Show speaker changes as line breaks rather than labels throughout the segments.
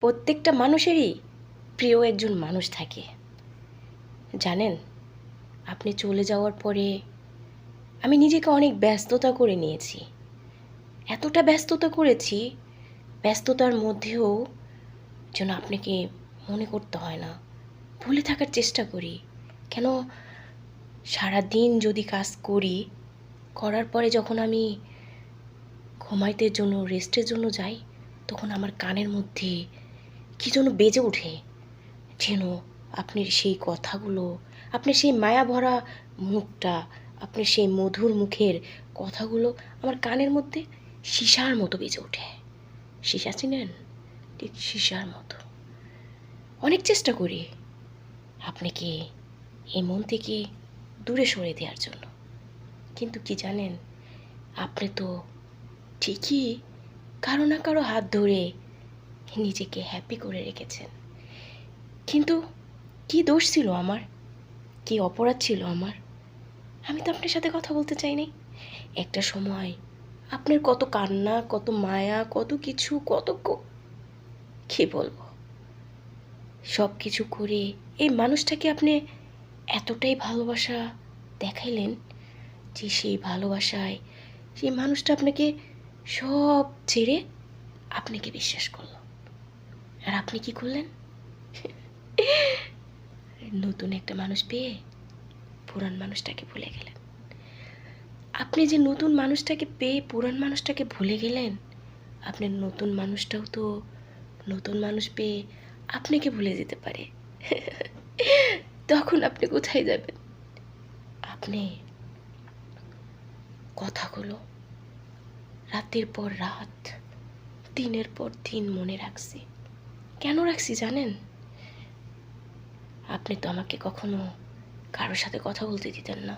প্রত্যেকটা মানুষেরই প্রিয় একজন মানুষ থাকে। জানেন, আপনি চলে যাওয়ার পরে আমি নিজেকে অনেক ব্যস্ততা করে নিয়েছি। এতটা ব্যস্ততা করেছি, ব্যস্ততার মধ্যেও যেন আপনাকে মনে করতে হয় না, ভুলে থাকার চেষ্টা করি। কেন সারা দিন যদি কাজ করি, করার পরে যখন আমি ঘুমাইতে জন্য রেস্টের জন্য যাই, তখন আমার কানের মধ্যে কি যেন বেজে ওঠে। যেন আপনি সেই কথাগুলো আপনি সেই মায়া ভরা মুখটা আপনি সেই মধুর মুখের কথাগুলো আমার কানের মধ্যে সীসার মতো বেজে ওঠে। সীসা চিনেন? ঠিক সীসার মতো। অনেক চেষ্টা করি আপনাকে এই মন থেকে দূরে সরে দেওয়ার জন্য। কিন্তু কি জানেন, আপনি তো ঠিকই কারও না কারও হাত ধরে নিজেকে হ্যাপি করে রেখেছেন। কিন্তু কি দোষ ছিল আমার? কি অপরাধ ছিল আমার? আমি তো আপনার সাথে কথা বলতে চাইনি একটা সময় আপনার কত কান্না, কত মায়া, কত কিছু, কত ক- বলব? সব কিছু করে এই মানুষটাকে আপনি এতটাই ভালোবাসা দেখাইলেন যে সেই ভালোবাসায় সেই মানুষটা আপনাকে সব ছেড়ে আপনাকে বিশ্বাস করল। আপনি কি করলেন? নতুন একটা মানুষ পেয়ে পুরান মানুষটাকে ভুলে গেলেন। আপনি যে নতুন মানুষটাকে পেয়ে পুরান মানুষটাকে ভুলে গেলেন, আপনার নতুন মানুষটাও তো নতুন মানুষ পেয়ে আপনাকে ভুলে যেতে পারে। তখন আপনি কোথায় যাবেন? আপনি কথাগুলো রাতের পর রাত, দিনের পর দিন মনে রাখছি। কেন রাখছি জানেন? আপনি তো আমাকে কখনো কারোর সাথে কথা বলতে দিতেন না।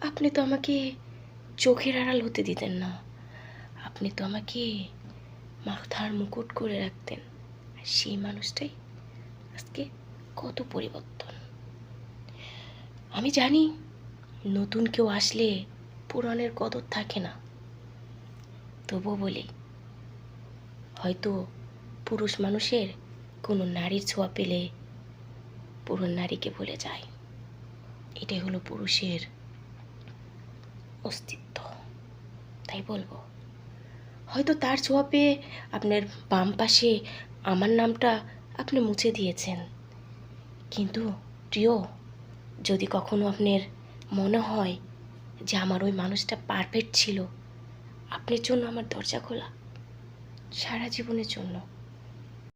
আপনি তো আমাকে চোখের আড়াল হতে দিতেন না। আপনি তো আমাকে মাথার মুকুট করে রাখতেন। সেই মানুষটাই আজকে কত পরিবর্তন। আমি জানি নতুন কেউ আসলে পুরাণের কদর থাকে না। তবু বলি, হয়তো পুরুষ মানুষের কোনো নারীর ছোঁয়া পেলে পুরো নারীকে ভুলে যায়। এটাই হলো পুরুষের অস্তিত্ব। তাই বলব, হয়তো তার ছোঁয়া পেয়ে আপনার বাম পাশে আমার নামটা আপনি মুছে দিয়েছেন। কিন্তু প্রিয়, যদি কখনো আপনার মনে হয় যে আমার ওই মানুষটা পারফেক্ট ছিল, আপনার জন্য আমার দরজা খোলা সারা জীবনের জন্য।